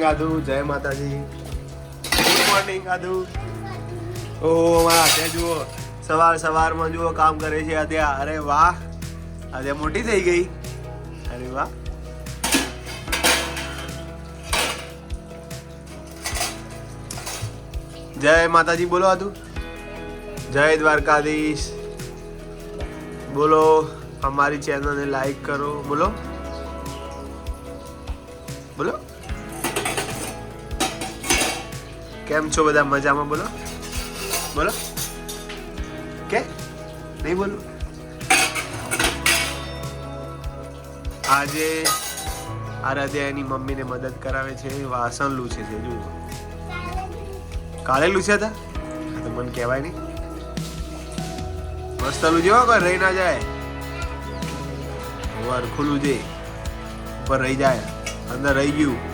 આદુ જય માતાજી ગુડ મોર્નિંગ આદુ ઓહો વાહ તે જુઓ. સવાર સવારમાં જુઓ, કામ કરે છે અત્યારે અરે વાહ. આજે મોટી થઈ ગઈ. અરે વાહ. જય માતાજી, બોલો આદુ. જય દ્વારકાધીશ. બોલો, અમારી ચેનલને લાઈક કરો. બોલો. બોલો. કેમ છો બધા મજામાં? બોલો. બોલો. કે? નહીં બોલો? આજે આરાધ્યા એની મમ્મીને મદદ કરાવે છે વાસણ લૂછે છે જુઓ. કાલે લૂછ્યા હતા? તો મને કહેવાય નહીં. મસ્ત લૂછ્યો હો, કોઈ રહી ના જાય. વાર ખુલ્લું જે ઉપર રહી જાય. અંદર રહી ગયું.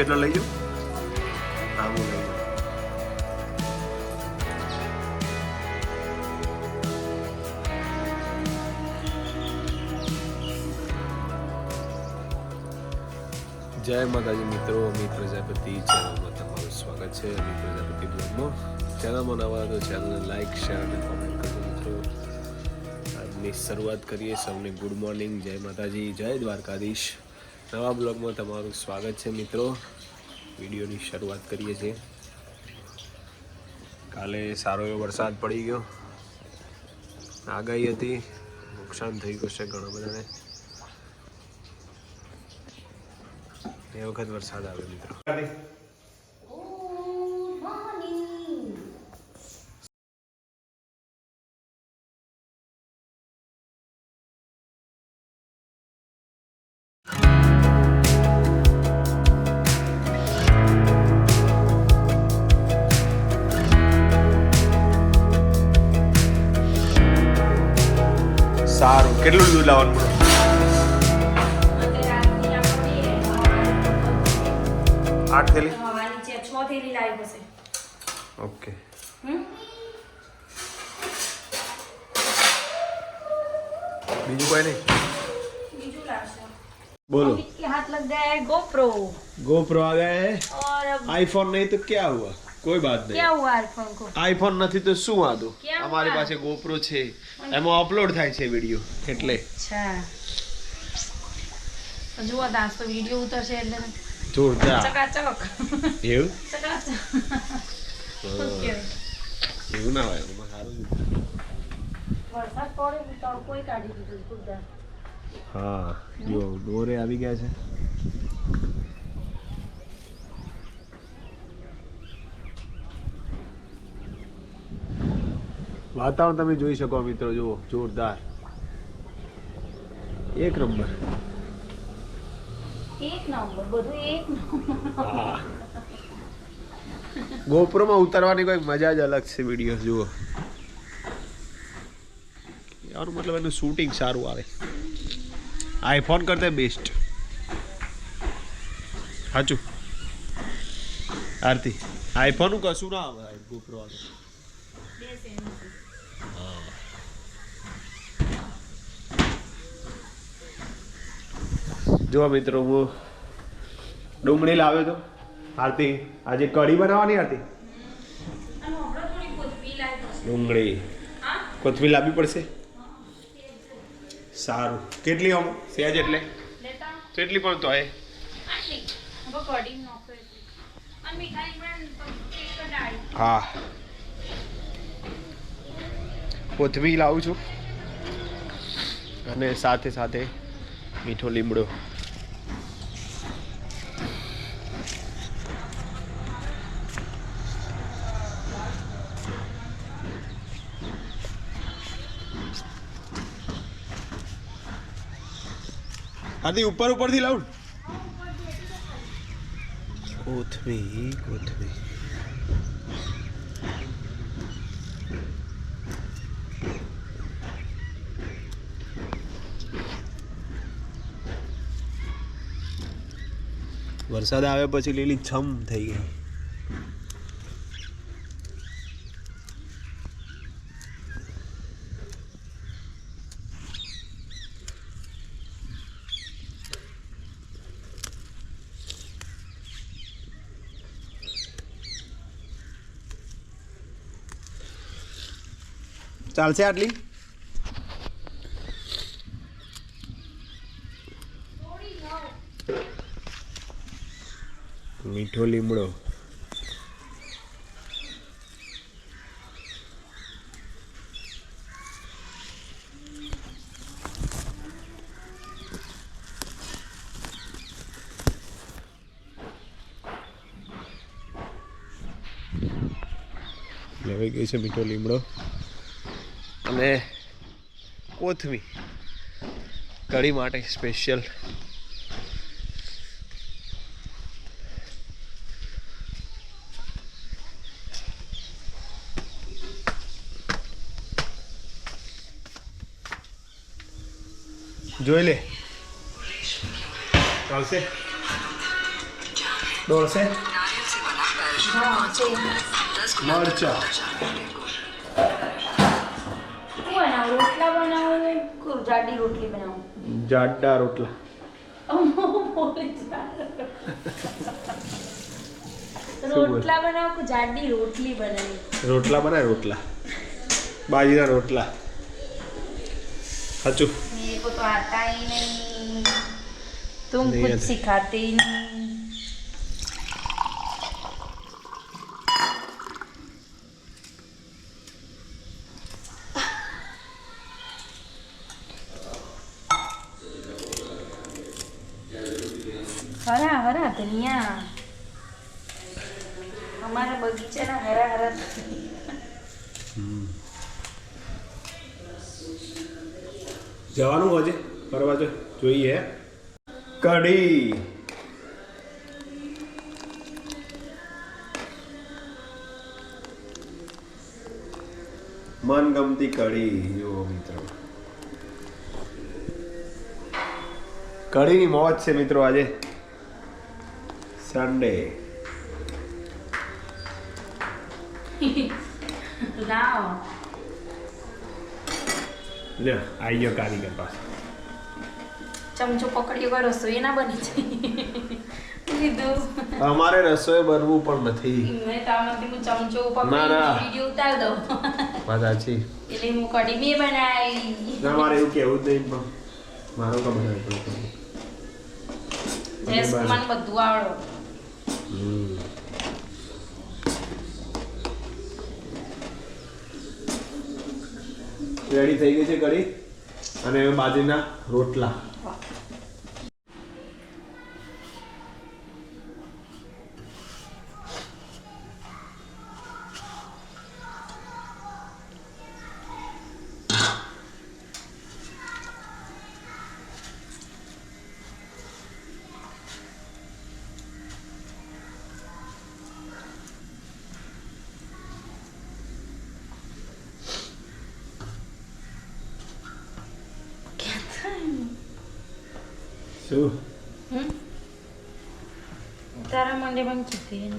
જેટલો લઈ હા હું લઈ જાઉં જય માતાજી મિત્રો અમિત પ્રજાપતિ ચેનલમાં તમારું સ્વાગત છે. અમિત પ્રજાપતિ બ્લોગમાં ચેનલમાં નવા તો ચેનલને લાઇક શેર અને કોમેન્ટ કરજો, મિત્રો. આજની શરૂઆત કરીએ સૌને ગુડ મોર્નિંગ જય માતાજી જય દ્વારકાધીશ નવા બ્લોગમાં તમારું સ્વાગત છે મિત્રો. વિડીયોની શરૂઆત કરીએ છીએ. કાલે સારો એવો વરસાદ પડી ગયો. આગાહી હતી. નુકસાન થઈ ગયું છે ઘણા બધાને. એ વખત વરસાદ આવ્યો મિત્રો. સારું કેટલું દૂધ લાવવાનું પડે આઠ થેલી ઓકે બીજું કોઈ નહીં बोलो के हाथ लग गया है गोप्रो गोप्रो आ गया है और अब आईफोन नहीं तो क्या हुआ કોઈ વાત નહીં. આઈફોન આઈફોન નથી તો શું વાંધો? અમારી પાસે ગોપ્રો છે. એમાં અપલોડ થાય છે વીડિયો એટલે. જુઓ દાસ તો વીડિયો ઉતરશે એટલે જોરદાર. ચકાચક. એવું? ચકાચક. એવું ના હોય એમાં સારું વરસાદ પડે તો કોઈ કાઢી દીધું હા જો દોરે આવી ગયા છે. વાતાવરણ તમે જોઈ શકો મિત્રો જુઓ જોરદાર. એક નંબર. એક નંબર બધું એક નંબર. ગોપ્રોમાં ઉતારવાની કોઈ મજા જ અલગ છે વીડિયો જુઓ. યાર મતલબ એનું શૂટિંગ સારું આવે. આઈફોન કરતા બેસ્ટ સાચું. આરતી આઈફોનનું કશું ના આવે ગોપ્રો આવે જો મિત્રો, હું ડુંગળી લાવ્યો તો. આરતી, આજે કઢી બનાવવાની આરતી. ડુંગળી. કોથમીર લાવવી પડશે? સારું. કેટલી આમ? સેજ એટલે? કેટલી પણ તો એ હા. કોથમીર લાવું છું. અને સાથે સાથે મીઠો લીમડો. આથી ઉપર ઉપરથી લાવું? કોથમીર કોથમીર વરસાદ આવે પછી લીલી છમ થઈ ગઈ. ચાલશે આટલી મીઠો લીમડો લેવાઈ ગઈ છે મીઠો લીમડો. અને કોથમી કઢી માટે સ્પેશિયલ જોઈ લે. ચાલશે? દોડશે? મરચા રોટલા બનાવું જાડી રોટલી બનાવું? જાડા રોટલા. રોટલા બનાવું જાડી રોટલી બનાવી? રોટલા બનાય રોટલા. બાજરીના રોટલા. સાચું. મેરે કો નહીં. ધનિયા અમારા બગીચાના હરા હરા જવાનું આજે ફરવા જો, જોઈએ. કઢી મનગમતી કડી, જુઓ મિત્રો. કડીની મોજ છે મિત્રો આજે. સન્ડે લે આવી ગયો કારીગર પાસે ચમચો પકડ્યો કોઈ રસોઈ ના બની છે. અમારે રસોઈ બનવું પણ નથી. મેં તામાંથી હું ચમચો. પકડી વીડિયો ઉતાર દઉં. વાત છે એટલે હું કઢી મેં બનાવી. ના એવું કેવું નહીં પણ મારો કામ બધું આવડો. રેડી થઈ ગઈ છે કઢી? અને બાજરીના રોટલા. શું? તારા મંડે પણ કીધી.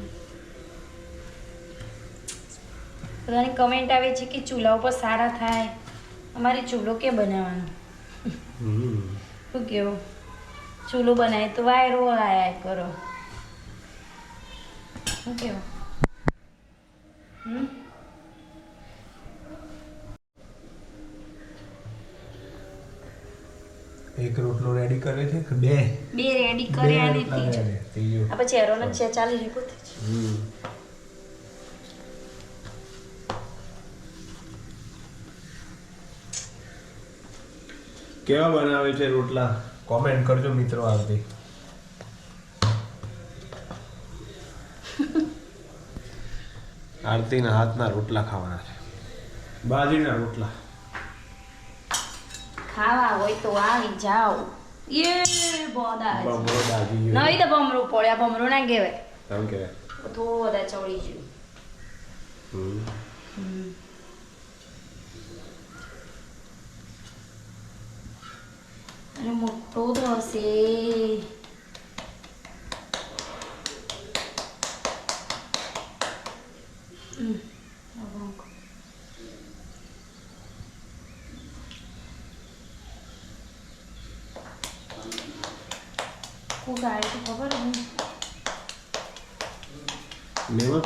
બધાની કમેન્ટ આવે છે કે ચૂલા ઉપર સારા થાય અમારે ચૂલો કે બનાવવાનો. શું કેવું ચૂલો બનાવે તો વાયરો આયા કરો શું કેવું એક રોટલો રેડી કર્યો છે કે બે? બે રેડી કર્યા અને ત્રીજો. આ પછી એરોને છે ચાલી રહી પોતે હમ. કેવા બનાવે છે રોટલા? કોમેન્ટ કરજો મિત્રો આવતી આરતીના હાથના રોટલા ખાવાના છે. બાજરીના રોટલા. ખાવા હોય તો આવી જાઓ. યે બોદા બમરો દાજી ગયો તો ભમરું પડ્યા બમરો ના કહેવાય. એમ કહેવાય થોડા ચડી ગયું હમ. અને મોટો તો હશે. કોક આવ્યું તો ખબર નહીં મેમાં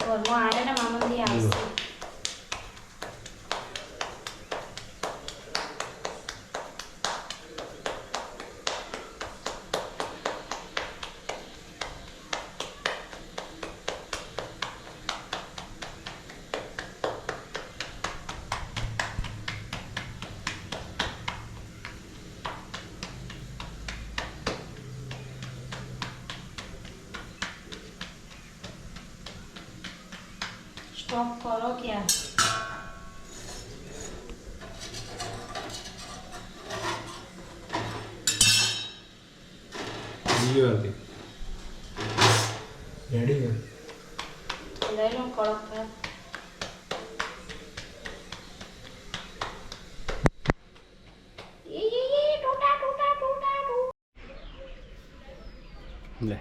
ઘરમાં આવે ને મામાથી આવશે સ્ટોપ કરો ક્યાં બીજી વારથી રેડી લઈ લો કડક ટૂટા. લે